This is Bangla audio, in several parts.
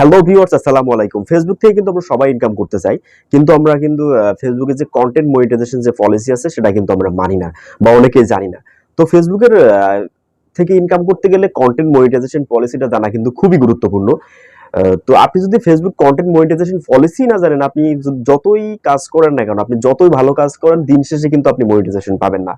হ্যালো ভিউয়ার্স আসসালামু আলাইকুম। ফেসবুক থেকে কিন্তু আমরা সবাই ইনকাম করতে চাই, কিন্তু আমরা কিন্তু ফেসবুকে যে কন্টেন্ট মনিটাইজেশন যে পলিসি আছে, সেটা কিন্তু আমরা মানি না বা অনেকেই জানি না। তো ফেসবুকের থেকে ইনকাম করতে গেলে কন্টেন্ট মনিটাইজেশন পলিসিটা জানা কিন্তু খুবই গুরুত্বপূর্ণ। তো আপনি যদি ফেসবুক কন্টেন্ট মনিটাইজেশন পলিসি না জানেন, আপনি যতই কাজ করেন না কেন, আপনি যতই ভালো কাজ করেন, দিন শেষে কিন্তু আপনি মনিটাইজেশন পাবেন না।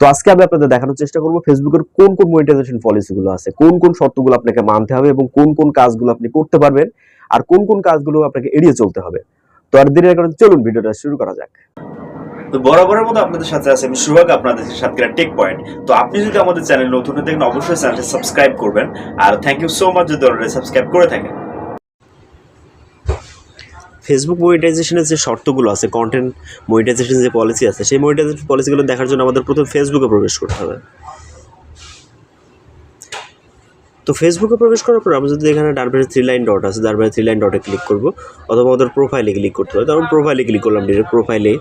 তো আজকে আমি আপনাদের দেখানোর চেষ্টা করব ফেসবুকের কোন কোন মনিটাইজেশন পলিসিগুলো আছে, কোন কোন শর্তগুলো আপনাকে মানতে হবে এবং কোন কোন কাজগুলো আপনি করতে পারবেন আর কোন কোন কাজগুলো আপনাকে এড়িয়ে চলতে হবে। তো আর দেরি না চলুন ভিডিওটা শুরু করা যাক। তো বরাবরের মতো আপনাদের সাথে আছে আমি সুভাগ, আপনাদের সাতক্ষীরা টেক পয়েন্ট তো আপনি যদি আমাদের চ্যানেল নতুন থাকেন, অবশ্যই চ্যানেলটি সাবস্ক্রাইব করবেন। আর থ্যাংক ইউ সো মাচ যদি অলরেডি সাবস্ক্রাইব করে থাকেন। ফেসবুক মনিটাইজেশনের যে শর্তগুলো আছে কন্টেন্ট মনিটাইজেশন যে পলিসি আছে, সেই মনিটাইজেশন পলিসিগুলো দেখার জন্য আমাদের প্রথমে ফেসবুকে প্রবেশ করতে হবে। তো ফেসবুকে প্রবেশ করার পর আমরা যদি এখানে ডান থ্রি লাইন ডট আছে পাশে থ্রি লাইন ডটে ক্লিক করব, অথবা আমাদের প্রোফাইলে ক্লিক করতে হবে। তখন প্রোফাইলে ক্লিক করলাম ডিরেক্ট প্রোফাইলে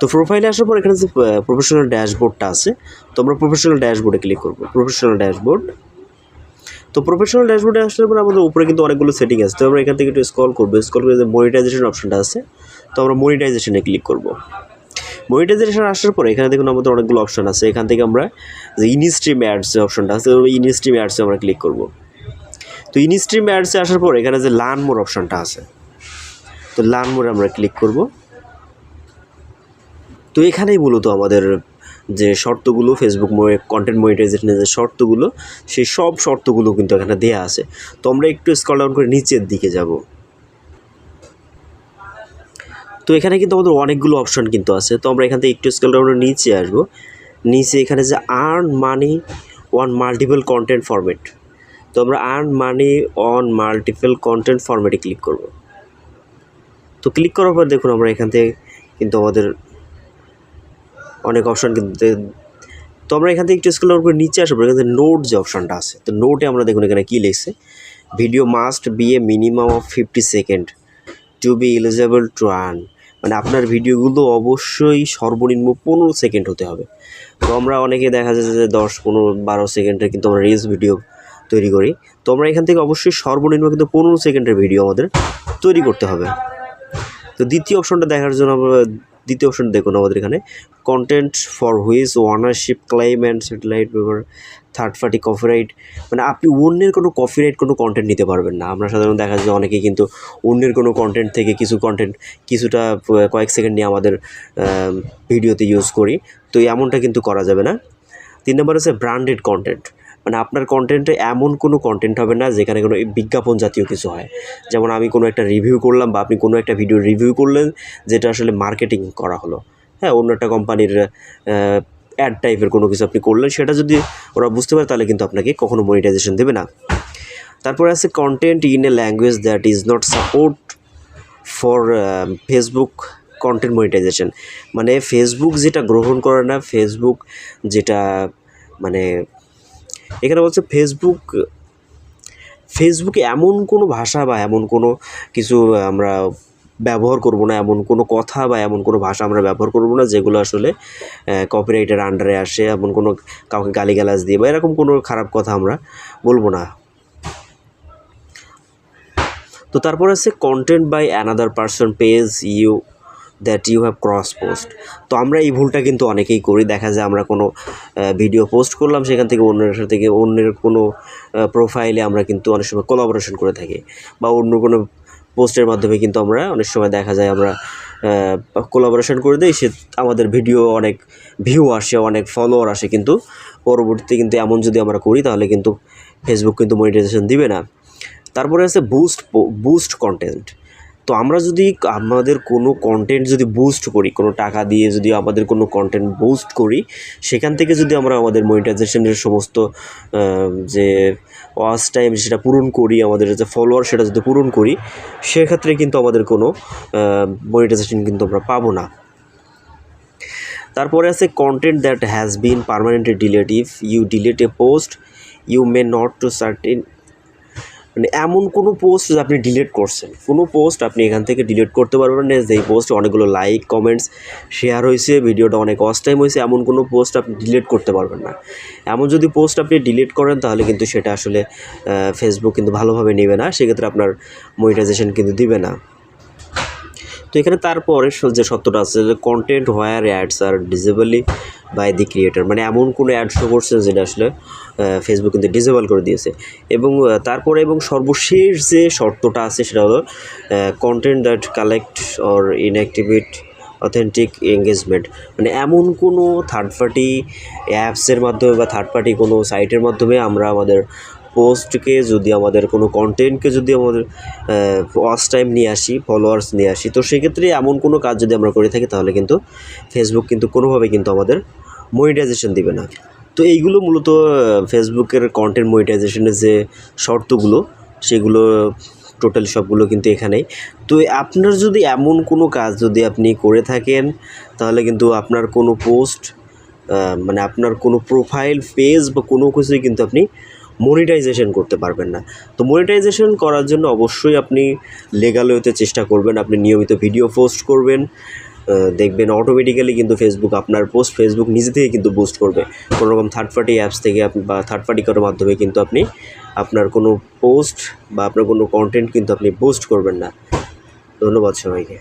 তো প্রোফাইলে আসার পর এখানে যে প্রফেশনাল ড্যাশবোর্ডটা আছে, তো আমরা প্রফেশনাল ড্যাশবোর্ডে ক্লিক করব। প্রফেশনাল ড্যাশবোর্ড তো প্রফেশনাল ড্যাশবোর্ডে আসার পর আমাদের উপরে কিন্তু অনেকগুলো সেটিং আছে। তো আমরা এখান থেকে একটু স্ক্রল করব। স্ক্রল করে যে মনিটাইজেশন অপশনটা আছে, তো আমরা মনিটাইজেশনে ক্লিক করব। মনিটাইজেশন আসার পরে এখানে দেখুন আমাদের অনেকগুলো অপশন আছে। এখান থেকে আমরা যে ইনস্ট্রিম অ্যাডস অপশনটা আছে ইনস্ট্রিম অ্যাডসে আমরা ক্লিক করব। তো ইনস্ট্রিম অ্যাডসে আসার পর এখানে যে লার্ন মোর অপশনটা আছে, তো লার্ন মোরে আমরা ক্লিক করব। তো এখানেই মূলত আমাদের যে শর্তগুলো ফেসবুক কন্টেন্ট মনিটাইজেশনের যে শর্তগুলো, সেই সব শর্তগুলো কিন্তু এখানে দেয়া আছে। তো আমরা একটু স্কল ডাউন করে নিচের দিকে যাব। তো এখানে কিন্তু আমাদের অনেকগুলো অপশন কিন্তু আছে। তো আমরা এখান থেকে একটু স্কল ডাউন করে নিচে আসব। নিচে এখানে যে earn money on multiple content format তো আমরা earn money on multiple content ফরম্যাটে ক্লিক করব। তো ক্লিক করার পর দেখুন আমরা এখান থেকে কিন্তু আমাদের অনেক অপশন কিন্তু তো আমরা এখান থেকে একটু স্কুল করে নিচে আসব। এখানে নোট যে অপশনটা আছে। তো নোটে আমরা দেখুন এখানে কী লিখছে? Video must be a minimum of fifty second to be eligible to earn মানে আপনার ভিডিওগুলো অবশ্যই সর্বনিম্ন পনেরো সেকেন্ড হতে হবে। তো আমরা অনেকে দেখা যাচ্ছে যে দশ, পনেরো, বারো সেকেন্ডের কিন্তু আমরা রিলস ভিডিও তৈরি করি। তো আমরা এখান থেকে অবশ্যই সর্বনিম্ন কিন্তু পনেরো সেকেন্ডের ভিডিও আমাদের তৈরি করতে হবে। তো দ্বিতীয় অপশনটা দেখার জন্য আমরা দ্বিতীয় অপশন দেখুন আমাদের এখানে। Content for whose ownership claim and satellite paper third party copyright মানে আপনি অন্যের কোনো কপিরাইট কোনো কন্টেন্ট নিতে পারবেন না। আমরা সাধারণত দেখা যায় অনেকেই কিন্তু অন্যের কোনো কন্টেন্ট থেকে কিছু কন্টেন্ট কিছুটা কয়েক সেকেন্ড নিয়ে আমাদের ভিডিওতে ইউজ করি। তো এমনটা কিন্তু করা যাবে না। তিন নম্বর হচ্ছে ব্র্যান্ডেড কন্টেন্ট মানে আপনার কন্টেন্টে এমন কোনো কন্টেন্ট হবে না যেখানে কোনো বিজ্ঞাপন জাতীয় কিছু হয়। যেমন আমি কোনো একটা রিভিউ করলাম বা আপনি কোনো একটা ভিডিও রিভিউ করলেন যেটা আসলে মার্কেটিং করা হলো। হ্যাঁ অন্য একটা কোম্পানির অ্যাড টাইপের কোনো কিছু আপনি করলেন, সেটা যদি ওরা বুঝতে পারে তাহলে কিন্তু আপনাকে কখনো মনিটাইজেশন দেবে না। তারপরে আছে content in a language that is not support for Facebook content monetization মানে ফেসবুক যেটা গ্রহণ করে না ফেসবুক যেটা মানে এখানে বলছে ফেসবুক ফেসবুকে এমন কোনো ভাষা বা এমন কোনো কিছু আমরা ব্যবহার করব না, এমন কোনো কথা বা এমন কোনো ভাষা আমরা ব্যবহার করব না যেগুলো আসলে কপিরাইটের আন্ডারে আসে, এমন কোনো কাউকে গালিগালাজ দিয়ে বা এরকম কোনো খারাপ কথা আমরা বলব না। তো তারপর আছে content by another person page you that you have cross post তো আমরা এই ভুলটা কিন্তু অনেকেই করি। দেখা যায় আমরা কোনো ভিডিও পোস্ট করলাম, সেখান থেকে অন্যের সাথে থেকে অন্যের কোনো প্রোফাইলে আমরা কিন্তু অনেক সময় কোলাবোরেশন করে থাকি। বা অন্য কোনো পোস্টের মাধ্যমে কিন্তু আমরা অনেক সময় দেখা যায় আমরা কোলাবোরেশন করে দিই। সে আমাদের ভিডিও অনেক ভিউ আসে, অনেক ফলোয়ার আসে কিন্তু পরবর্তীতে কিন্তু এমন যদি আমরা করি, তাহলে কিন্তু ফেসবুক কিন্তু মনিটাইজেশন দিবে না। তারপরে আছে বুস্ট বুস্ট কন্টেন্ট তো আমরা যদি আমাদের কোনো কন্টেন্ট যদি বুস্ট করি, কোনো টাকা দিয়ে যদি আমাদের কোনো কন্টেন্ট বুস্ট করি, সেখান থেকে যদি আমরা আমাদের মনিটাইজেশনের সমস্ত যে ওয়াচ টাইম সেটা পূরণ করি, আমাদের যে ফলোয়ার সেটা যদি পূরণ করি, সেক্ষেত্রে কিন্তু আমাদের কোনো মনিটাইজেশন কিন্তু আমরা পাবো না। তারপরে আছে content that has been permanently delete if you delete a post you may not to certain মানে এমন কোনো পোস্ট যে আপনি ডিলিট করছেন। কোনো পোস্ট আপনি এখান থেকে ডিলিট করতে পারবেন না। যেই পোস্ট অনেকগুলো লাইক কমেন্টস শেয়ার হয়েছে, ভিডিওটা অনেক ওয়াচ টাইম হয়েছে, এমন কোনো পোস্ট আপনি ডিলিট করতে পারবেন না। এমন যদি পোস্ট আপনি ডিলিট করেন, তাহলে কিন্তু সেটা আসলে ফেসবুক কিন্তু ভালোভাবে নেবে না। সেক্ষেত্রে আপনার মনিটাইজেশন কিন্তু দিবে না। তো এখানে তারপরে যে সত্যটা আছে, যে content where ads are disabled by the creator মানে এমন কোনো অ্যাড শো করছে যেটা আসলে ফেসবুক কিন্তু ডিজেবল করে দিয়েছে। এবং তারপরে এবং সর্বশেষ যে শর্তটা আছে সেটা হলো content that collect or inactivate authentic engagement মানে এমন কোনো থার্ড পার্টি অ্যাপসের মাধ্যমে বা থার্ড পার্টি কোনো সাইটের মাধ্যমে আমরা আমাদের পোস্টকে যদি আমাদের কোনো কন্টেন্টকে যদি আমাদের ওয়াচ টাইম নিয়ে আসি ফলোয়ার্স নিয়ে আসি, তো সেক্ষেত্রে এমন কোনো কাজ যদি আমরা করে থাকি তাহলে কিন্তু ফেসবুক কিন্তু কোনোভাবে কিন্তু আমাদের মনিটাইজেশন দিবে না। তো এইগুলো মূলত ফেসবুকের কন্টেন্ট মনিটাইজেশনের যে শর্তগুলো, সেগুলো টোটাল সবগুলো কিন্তু এখানেই। তো আপনার যদি এমন কোনো কাজ যদি আপনি করে থাকেন, তাহলে কিন্তু আপনার কোনো পোস্ট মানে আপনার কোনো প্রোফাইল পেজ বা কোনো কিছুই কিন্তু আপনি মনিটাইজেশন করতে পারবেন না। তো মনিটাইজেশন করার জন্য অবশ্যই আপনি লেগাল হতে চেষ্টা করবেন, আপনি নিয়মিত ভিডিও পোস্ট করবেন। দেখবেন অটোমেটিক্যালি কিন্তু ফেসবুক আপনার পোস্ট ফেসবুক নিজে থেকে কিন্তু বুস্ট করবে। কোনো রকম থার্ড পার্টি অ্যাপস থেকে বা থার্ড পার্টি কারোর মাধ্যমে কিন্তু আপনি আপনার কোনো পোস্ট বা আপনার কোনো কন্টেন্ট কিন্তু আপনি বুস্ট করবেন না। ধন্যবাদ সবাইকে।